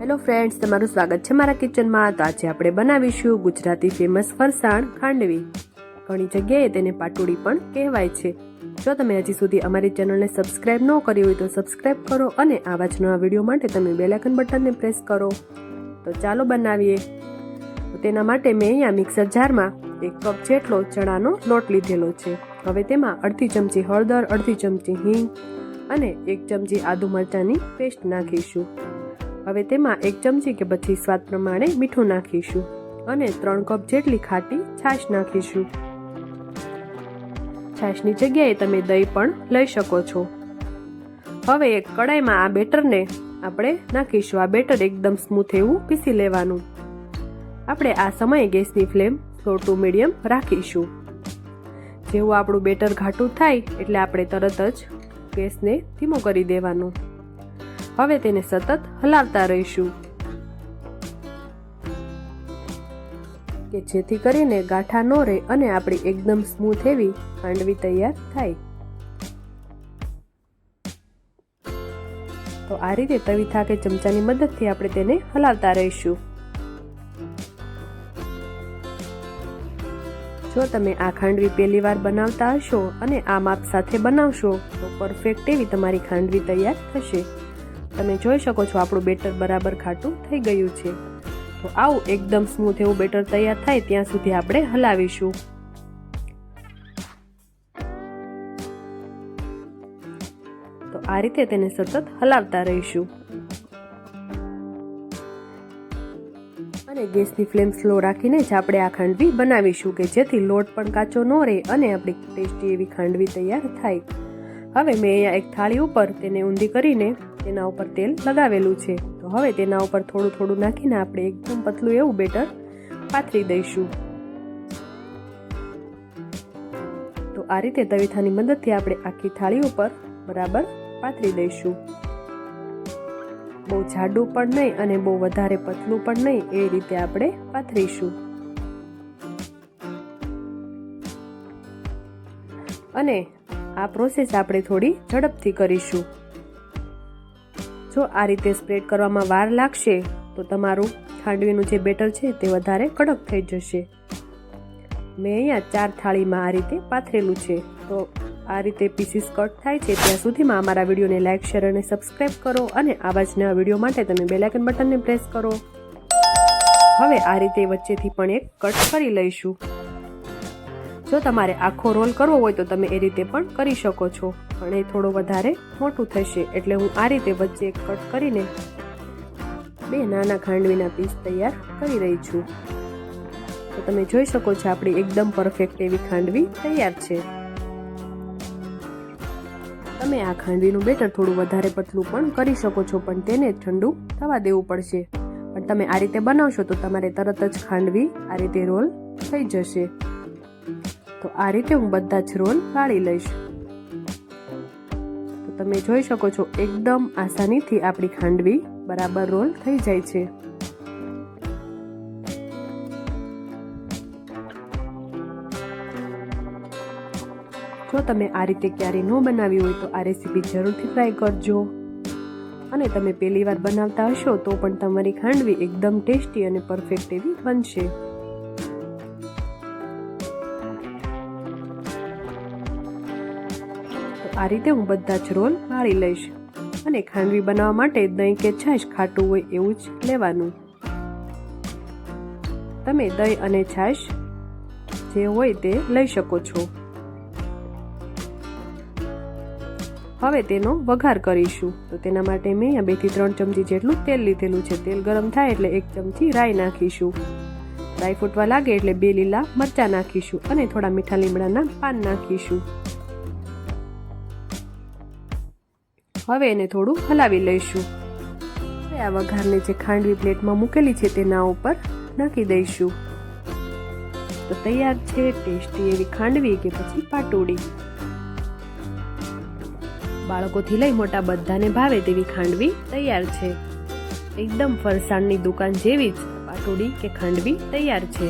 Hello friends, તમારું સ્વાગત છે મારા કિચનમાં. તો આજે આપણે બનાવીશું ગુજરાતી ફેમસ ફરસાણ ખાંડવી. ઘણી જગ્યાએ તેને પાટોડી પણ કહેવાય છે. જો તમે હજી સુધી અમારી ચેનલને સબસ્ક્રાઇબ ન કરી હોય તો સબસ્ક્રાઇબ કરો અને આવા જ નવા વીડિયો માટે તમે બેલાઇકન બટનને પ્રેસ કરો. તો ચાલો બનાવીએ. તેના માટે મેં અહીંયા મિક્સર જારમાં એક કપ જેટલો ચણાનો લોટ લીધેલો છે. હવે તેમાં અડધી ચમચી હળદર, અડધી ચમચી હિંગ અને એક ચમચી આદુ મરચાંની પેસ્ટ નાખીશું. હવે તેમાં એક ચમચી કે પછી સ્વાદ પ્રમાણે મીઠું નાખીશું અને ત્રણ કપ જેટલી ખાટી છાશ નાખીશું. છાશની જગ્યાએ તમે દહીં પણ લઈ શકો છો. હવે એક કડાઈમાં આ બેટરને આપણે નાખીશું. આ બેટર એકદમ સ્મૂથ એવું પીસી લેવાનું. આપણે આ સમયે ગેસની ફ્લેમ સ્લો ટુ મીડિયમ રાખીશું. જેવું આપણું બેટર ઘાટું થાય એટલે આપણે તરત જ ગેસને ધીમો કરી દેવાનું. હવે તેને સતત હલાવતા રહીશું કે જેથી કરીને ગાંઠા ન રહે અને આપણી એકદમ સ્મૂથ એવી ખાંડવી તૈયાર થાય તો આ રીતે તવીથા કે ચમચાની મદદથી આપણે તેને હલાવતા રહીશું જો તમે આ ખાંડવી પહેલી વાર બનાવતા હશો અને આ માપ સાથે બનાવશો તો પરફેક્ટ એવી તમારી ખાંડવી તૈયાર થશે તમે જોઈ શકો છો આપણું બેટર બરાબર ખાટું થઈ ગયું છે. તો આવું એકદમ સ્મૂથ એવું બેટર તૈયાર થાય ત્યાં સુધી આપણે હલાવીશું. તો આ રીતે તેને સતત હલાવતા રહીશું. અને ગેસની ફ્લેમ સ્લો રાખીને જ આપણે આ ખાંડવી બનાવીશું કે જેથી લોટ પણ કાચો ન રહે અને આપણી ટેસ્ટી એવી ખાંડવી તૈયાર થાય. હવે મેં અહીંયા એક થાળી ઉપર તેને ઊંધી કરીને તેના ઉપર તેલ લગાવેલું છે. તો હવે તેના ઉપર થોડું થોડું નાખીને આપણે એકદમ પતલું એવું બેટર પાથરી દઈશું. તો આ રીતે તવીથાની મદદથી આપણે આખી થાળી ઉપર બરાબર પાથરી દઈશું. બહુ જાડું પણ નહીં અને બહુ વધારે પતલું પણ નહીં એ રીતે આપણે પાથરીશું. અને આ પ્રોસેસ આપણે થોડી ઝડપથી કરીશું. જો આ રીતે સ્પ્રેડ કરવામાં વાર લાગશે, તો તમારું ખાંડવીનું જે બેટર છે તે વધારે કડક થઈ જશે. મેં અહીંયા ચાર થાળીમાં આ રીતે પાથરેલું છે. તો આ રીતે પીસીસ કટ થાય છે ત્યાં સુધીમાં અમારા વિડીયોને લાઇક શેર અને સબસ્ક્રાઇબ કરો અને આવા જ નવા વીડિયો માટે તમે બેલાઇકન બટનને પ્રેસ કરો. હવે આ રીતે વચ્ચેથી પણ એક કટ કરી લઈશું. જો તમારે આખો રોલ કરવો હોય તો તમે એ રીતે પણ કરી શકો છો. એ થોડો વધારે મોટું થશે એટલે હું આ રીતે વચ્ચે કટ કરીને બે નાના ખાંડવીના પીસ તૈયાર કરી રહી છું. તો તમે જોઈ શકો છો આપણી એકદમ પરફેક્ટ એવી ખાંડવી તૈયાર છે. તમે આ ખાંડવીનું બેટર થોડું વધારે પતલું પણ કરી શકો છો, પણ તેને ઠંડુ થવા દેવું પડશે. પણ તમે આ રીતે બનાવશો તો તમારે તરત જ ખાંડવી આ રીતે રોલ થઈ જશે. તો આ રીતે હું બધા જ રોલ વાળી લઈશ. તમે જોઈ શકો છો, એકદમ આસાનીથી આપણી ખાંડવી બરાબર રોલ થઈ જાય છે. જો તમે આ રીતે ક્યારેય ન બનાવી હોય તો આ રેસીપી જરૂરથી ટ્રાય કરજો. અને તમે પહેલી વાર બનાવતા હશો તો પણ તમારી ખાંડવી એકદમ ટેસ્ટી અને પરફેક્ટ એવી બનશે. આ રીતે હું બધા જ રોલ વાળી લઈશ. અને ખાંડવી બનાવવા માટે દહીં કે છાશ ખાટું હોય એવું જ લેવાનું. તમે દહીં અને છાશ જે હોય તે લઈ શકો છો. હવે તેનો વઘાર કરીશું. તો તેના માટે મેં બેથી ત્રણ ચમચી જેટલું તેલ લીધેલું છે. તેલ ગરમ થાય એટલે એક ચમચી રાઈ નાખીશું. રાઈ ફૂટવા લાગે એટલે બે લીલા મરચાં નાખીશું અને થોડા મીઠા લીમડાના પાન નાખીશું. હવે એને થોડું હલાવી લઈશું. હવે આ વઘારને જે ખાંડવી પ્લેટમાં મૂકેલી છે તેના ઉપર નાખી દઈશું. તો તૈયાર છે ટેસ્ટી એવી ખાંડવી કે પછી પાટોડી. બાળકોથી લઈ મોટા બધાને ભાવે તેવી ખાંડવી તૈયાર છે. એકદમ ફરસાણની દુકાન જેવી જ પાટોડી કે ખાંડવી તૈયાર છે.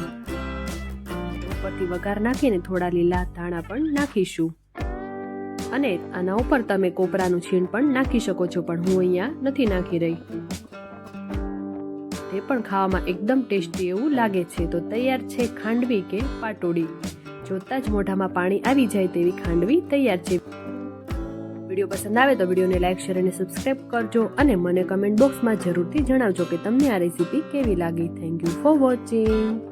ઉપરથી વઘાર નાખીને થોડા લીલા ધાણા પણ નાખીશું. અને આના ઉપર તમે કોપરાનું છીણ પણ નાખી શકો છો, પણ હું અહીંયા નથી નાખી રહી. તે પણ ખાવામાં એકદમ ટેસ્ટી એવું લાગે છે. તો તૈયાર છે ખાંડવી કે પાટોડી? જોતાં જ મોઢામાં પાણી આવી જાય તેવી ખાંડવી તૈયાર છે. વીડિયો પસંદ આવે તો વિડીયોને લાઇક શેર અને સબસ્ક્રાઇબ કરજો અને મને કમેન્ટ બોક્સમાં જરૂરથી જણાવજો કે તમને આ રેસીપી કેવી લાગી. Thank you for watching.